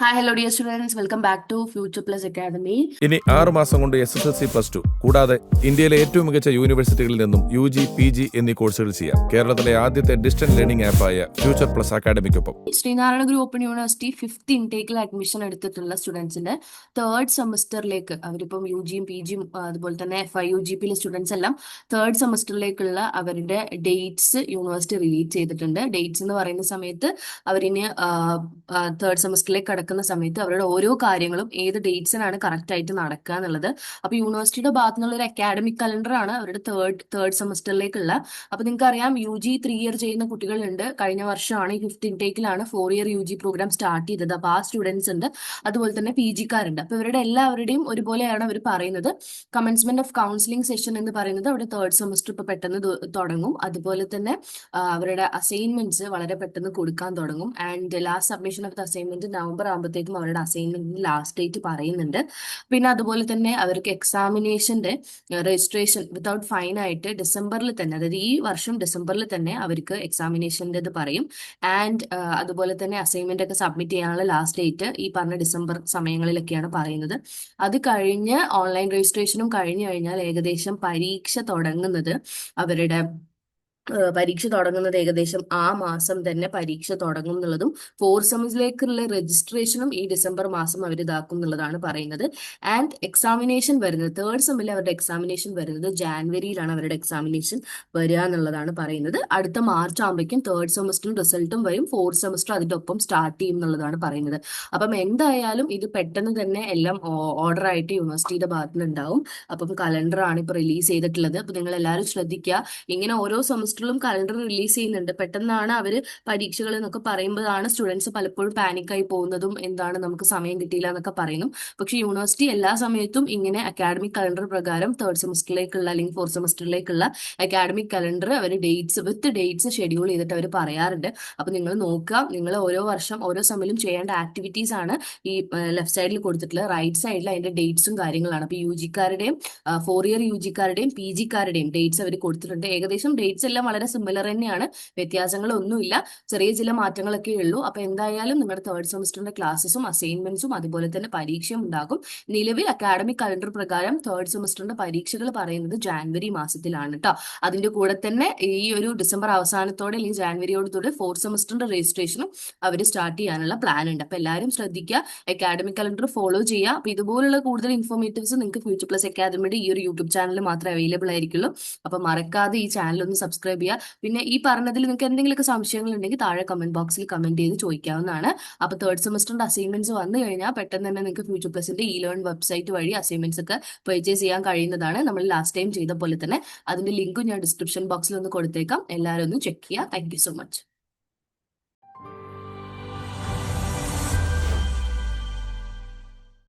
Hi hello dear students welcome back to future plus academy ഇനി ആറ് മാസം കൊണ്ട് S S L C plus two കൂടാതെ ഇന്ത്യയിലെ ഏറ്റവും മികച്ച യൂണിവേഴ്സിറ്റികളിൽ നിന്നും യു ജി പി ജി എന്നീ കോഴ്സുകൾ ചെയ്യാം. കേരളത്തിലെ ആദ്യത്തെ ഡിസ്റ്റൻസ് ലേണിംഗ് ആപ്പായ future plus അക്കാദമിക്കൊപ്പം Sreenarayana Guru open university fifth ഇൻടേക്കിൽ admission എടുത്തിട്ടുള്ള സ്റ്റുഡൻസിന്റെ തേർഡ് സെമസ്റ്ററിലേക്ക് അവരിപ്പം യു ജിയും പി ജിയും അതുപോലെ തന്നെ എഫ് ഐ യു ജി പിയിലെ സ്റ്റുഡൻസ് എല്ലാം തേർഡ് സെമസ്റ്ററിലേക്കുള്ള അവരുടെ ഡേറ്റ്സ് യൂണിവേഴ്സിറ്റി റിലീസ് ചെയ്തിട്ടുണ്ട്. ഡേറ്റ്സ് എന്ന് പറയുന്ന സമയത്ത് അവരിന് തേർഡ് സെമസ്റ്ററിലേക്ക് കടക്കുന്ന സമയത്ത് അവരുടെ ഓരോ കാര്യങ്ങളും ഏത് ഡേറ്റ്സിനാണ് കറക്റ്റ് ആയിട്ട് നടക്കുക എന്നുള്ളത്. അപ്പൊ യൂണിവേഴ്സിറ്റിയുടെ ഭാഗത്തു നിന്നുള്ള ഒരു അക്കാഡമിക് കലണ്ടറാണ് അവരുടെ തേർഡ് തേർഡ് സെമസ്റ്ററിലേക്കുള്ള അപ്പൊ നിങ്ങൾക്ക് അറിയാം യു ജി ത്രീ ഇയർ ചെയ്യുന്ന കുട്ടികളുണ്ട്. കഴിഞ്ഞ വർഷമാണ് ഈ fifth ഇൻടേക്കിലാണ് four year U G program start ചെയ്തത്. അപ്പൊ ആ സ്റ്റുഡൻസ് ഉണ്ട്. അതുപോലെ തന്നെ പി ജിക്കാരുണ്ട് അപ്പൊ ഇവരുടെ എല്ലാവരുടെയും ഒരുപോലെയാണ് അവർ പറയുന്നത്. കമൻസ്മെന്റ് ഓഫ് കൗൺസിലിംഗ് സെഷൻ എന്ന് പറയുന്നത് അവിടെ തേർഡ് സെമസ്റ്റർ ഇപ്പൊ പെട്ടെന്ന് തുടങ്ങും. അതുപോലെ തന്നെ അവരുടെ അസൈൻമെന്റ്സ് വളരെ പെട്ടെന്ന് കൊടുക്കാൻ തുടങ്ങും. And last submission of the assignment November ആകുമ്പോഴത്തേക്കും അവരുടെ അസൈൻമെന്റിന് ലാസ്റ്റ് ഡേറ്റ് പറയുന്നുണ്ട്. പിന്നെ അതുപോലെ തന്നെ അവർക്ക് എക്സാമിനേഷന്റെ രജിസ്ട്രേഷൻ വിത്തൗട്ട് ഫൈൻ ആയിട്ട് ഡിസംബറിൽ തന്നെ അതായത് ഈ വർഷം ഡിസംബറിൽ തന്നെ അവർക്ക് എക്സാമിനേഷന്റെ ഇത് പറയും. ആൻഡ് അതുപോലെ തന്നെ അസൈൻമെന്റ് ഒക്കെ സബ്മിറ്റ് ചെയ്യാനുള്ള ലാസ്റ്റ് ഡേറ്റ് ഈ പറഞ്ഞ ഡിസംബർ സമയങ്ങളിലൊക്കെയാണ് പറയുന്നത്. അത് കഴിഞ്ഞ് ഓൺലൈൻ രജിസ്ട്രേഷനും കഴിഞ്ഞു കഴിഞ്ഞാൽ ഏകദേശം പരീക്ഷ തുടങ്ങുന്നത് അവരുടെ പരീക്ഷ തുടങ്ങുന്നത് ഏകദേശം ആ മാസം തന്നെ പരീക്ഷ തുടങ്ങും എന്നുള്ളതും ഫോർ സെമസിലേക്കുള്ള രജിസ്ട്രേഷനും ഈ ഡിസംബർ മാസം അവർ ഇതാക്കും എന്നുള്ളതാണ് പറയുന്നത്. ആൻഡ് എക്സാമിനേഷൻ വരുന്നത് തേർഡ് സെമ്മിൽ അവരുടെ എക്സാമിനേഷൻ വരുന്നത് ജാനുവരിയിലാണ് അവരുടെ എക്സാമിനേഷൻ വരിക എന്നുള്ളതാണ് പറയുന്നത്. അടുത്ത മാർച്ച് ആകുമ്പോഴേക്കും തേർഡ് സെമസ്റ്ററും റിസൾട്ടും വരും ഫോർത്ത് സെമസ്റ്റർ അതിന്റെ ഒപ്പം സ്റ്റാർട്ട് ചെയ്യും എന്നുള്ളതാണ് പറയുന്നത്. അപ്പം എന്തായാലും ഇത് പെട്ടെന്ന് തന്നെ എല്ലാം ഓർഡർ ആയിട്ട് യൂണിവേഴ്സിറ്റിയുടെ ഭാഗത്തുനിന്നുണ്ടാവും. അപ്പം കലണ്ടറാണ് ഇപ്പോൾ റിലീസ് ചെയ്തിട്ടുള്ളത്. അപ്പം നിങ്ങൾ എല്ലാവരും ശ്രദ്ധിക്കുക. ഇങ്ങനെ ഓരോ സെമസ്റ്ററിലും കലണ്ടർ റിലീസ് ചെയ്യുന്നുണ്ട്. പെട്ടെന്നാണ് അവർ പരീക്ഷകൾ എന്നൊക്കെ പറയുമ്പോഴാണ് സ്റ്റുഡൻസ് പലപ്പോഴും പാനിക്കായി പോകുന്നതും എന്താണ് നമുക്ക് സമയം കിട്ടിയില്ല എന്നൊക്കെ പറയുന്നു. പക്ഷേ യൂണിവേഴ്സിറ്റി എല്ലാ സമയത്തും ഇങ്ങനെ അക്കാഡമിക് കലണ്ടർ പ്രകാരം തേർഡ് സെമസ്റ്ററിലേക്കുള്ള അല്ലെങ്കിൽ ഫോർത്ത് സെമസ്റ്ററിലേക്കുള്ള അക്കാഡമിക് കലണ്ടർ അവർ ഡേറ്റ്സ് വിത്ത് ഡേറ്റ്സ് ഷെഡ്യൂൾ ചെയ്തിട്ട് അവർ പറയാറുണ്ട്. അപ്പോൾ നിങ്ങൾ നോക്കുക നിങ്ങൾ ഓരോ വർഷം ഓരോ സമയത്തും ചെയ്യേണ്ട ആക്ടിവിറ്റീസ് ആണ് ഈ ലെഫ്റ്റ് സൈഡിൽ കൊടുത്തിട്ടുള്ളത് റൈറ്റ് സൈഡിൽ അതിന്റെ ഡേറ്റ്സും കാര്യങ്ങളാണ്. അപ്പോൾ യു ജിക്കാരുടെയും ഫോർ ഇയർ യു ജിക്കാരുടെയും പി ജിക്കാരുടെയും ഡേറ്റ്സ് അവർ കൊടുത്തിട്ടുണ്ട്. ഏകദേശം ഡേറ്റ്സ് എല്ലാം വളരെ സിമിലർ തന്നെയാണ്. വ്യത്യാസങ്ങളൊന്നുമില്ല. ചെറിയ ചില മാറ്റങ്ങളൊക്കെ ഉള്ളൂ. അപ്പൊ എന്തായാലും നിങ്ങളുടെ തേർഡ് സെമസ്റ്ററിന്റെ ക്ലാസ്സസും അസൈൻമെന്റ്സും അതുപോലെ തന്നെ പരീക്ഷയും ഉണ്ടാകും. നിലവിൽ അക്കാഡമിക് കലണ്ടർ പ്രകാരം തേർഡ് സെമസ്റ്ററിന്റെ പരീക്ഷകൾ പറയുന്നത് ജാനുവരി മാസത്തിലാണ് കേട്ടോ അതിന്റെ കൂടെ തന്നെ ഈ ഒരു ഡിസംബർ അവസാനത്തോടെ അല്ലെങ്കിൽ ജാനുവരിയോടത്തോടെ ഫോർത്ത് സെമസ്റ്ററിന്റെ രജിസ്ട്രേഷനും അവർ സ്റ്റാർട്ട് ചെയ്യാനുള്ള പ്ലാൻ ഉണ്ട്. അപ്പൊ എല്ലാവരും ശ്രദ്ധിക്കുക. അക്കാഡമിക് കലണ്ടർ ഫോളോ ചെയ്യുക. അപ്പൊ ഇതുപോലുള്ള കൂടുതൽ ഇൻഫോർമേറ്റീവ്സ് നിങ്ങൾക്ക് ഫ്യൂച്ചർ പ്ലസ് അക്കാദമിയുടെ ഈ ഒരു യൂട്യൂബ് ചാനൽ മാത്രമേ അവൈലബിൾ ആയിരിക്കുള്ളൂ. അപ്പൊ മറക്കാതെ ഈ ചാനൽ ഒന്ന് സബ്സ്ക്രൈബ് ചെയ്യുക പിന്നെ ഈ പറഞ്ഞതിൽ നിങ്ങൾക്ക് എന്തെങ്കിലുമൊക്കെ സംശയങ്ങൾ ഉണ്ടെങ്കിൽ താഴെ കമന്റ് ബോക്സിൽ കമന്റ് ചെയ്ത് ചോദിക്കാവുന്നതാണ്. അപ്പൊ തേർഡ് സെമസ്റ്ററിന്റെ അസൈൻമെന്റ്സ് വന്നു കഴിഞ്ഞാൽ പെട്ടെന്ന് തന്നെ നിങ്ങൾക്ക് ഫ്യൂച്ചർ പ്ലസിന്റെ ഇ ലേൺ വെബ്സൈറ്റ് വഴി അസൈൻമെന്റ്സ് ഒക്കെ പർച്ചേസ് ചെയ്യാൻ കഴിയുന്നതാണ്. നമ്മൾ ലാസ്റ്റ് ടൈം ചെയ്ത പോലെ തന്നെ അതിന്റെ ലിങ്കും ഞാൻ ഡിസ്ക്രിപ്ഷൻ ബോക്സിൽ ഒന്ന് കൊടുത്തേക്കാം. എല്ലാവരും ഒന്ന് ചെക്ക് ചെയ്യുക താങ്ക് സോ മച്ച്